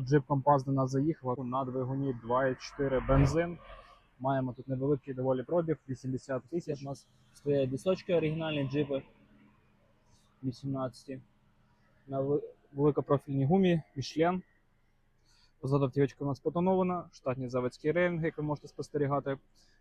Джип компас до нас заїхав на двигуні 2.4 бензин. Маємо тут невеликий доволі пробіг, 80 тисяч. У нас стоять дісочки оригінальні джипи 18. на великопрофільній гумі Michelin. Позаду автівочка у нас потонована, штатні заводські рейлінги, як ви можете спостерігати,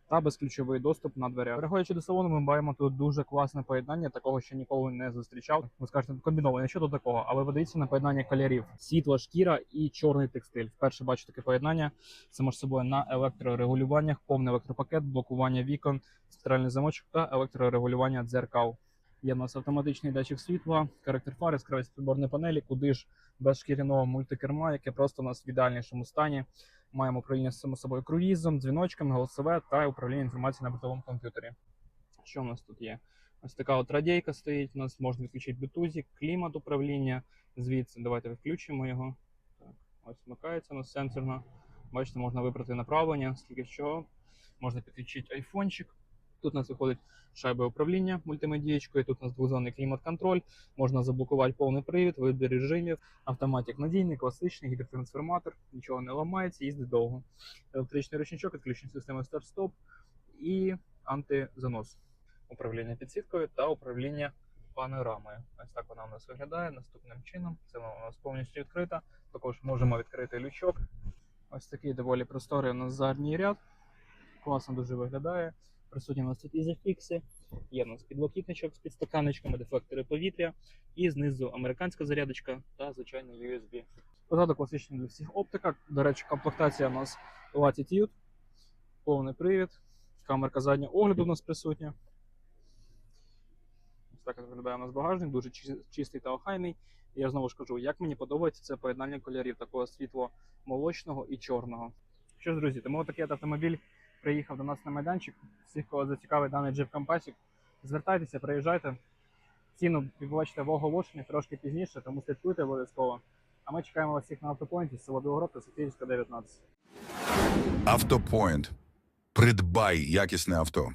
та безключовий доступ на дверях. Переходячи до салону, ми маємо тут дуже класне поєднання, такого ще ніколи не зустрічав. Ви скажете, комбіноване, що до такого, але ви на поєднання кольорів: світла шкіра і чорний текстиль. Вперше бачу таке поєднання. Це може собою на електрорегулюваннях, повний електропакет, блокування вікон, центральний замочок та електрорегулювання дзеркал. Є у нас автоматичний датчик світла, коректор фар, яскравість приборної панелі, куди ж без шкіряного мультикерма, яке просто у нас в ідеальнішому стані. Маємо управління само собою круїзом, дзвіночком, голосове та управління інформацією на бортовому комп'ютері. Що у нас тут є? Ось така от радійка стоїть. У нас можна відключити блютузик, клімат управління. Звідси давайте включимо його. Так, ось вмикається у нас сенсорно. Бачите, можна вибрати направлення, скільки чого. Можна підключити айфончик. Тут у нас виходить шайба управління мультимедієчкою. Тут у нас двозонний клімат-контроль. Можна заблокувати повний привід, вибір режимів, автоматик надійний, класичний, гідротрансформатор, нічого не ламається, їздить довго. Електричний ручничок, відключення системи старт-стоп і антизанос. Управління підсвіткою та управління панорамою. Ось так вона у нас виглядає наступним чином. Це вона у нас повністю відкрита. Також можемо відкрити лючок. Ось такий доволі просторий у нас задній ряд. Класно дуже виглядає. Присутні у нас тут ізофікси, є у нас підлокітничок з підстаканечками, дефлектори повітря, і знизу американська зарядочка та звичайно USB. Позаду класична для всіх оптика. До речі, комплектація у нас Latitude, повний привід, камерка заднього огляду у нас присутня. Ось так виглядає у нас багажник, дуже чистий та охайний. І я знову ж кажу, як мені подобається це поєднання кольорів, такого світло молочного і чорного. Що ж, друзі, тому такий автомобіль приїхав до нас на майданчик. Всіх, кого зацікавить даний джип компасік, звертайтеся, приїжджайте. Ціну побачите в оголошенні трошки пізніше, тому слідкуйте обов'язково. А ми чекаємо вас всіх на автопоінті, село Білогородка, Софіївська, 19. Автопоінт. Придбай якісне авто.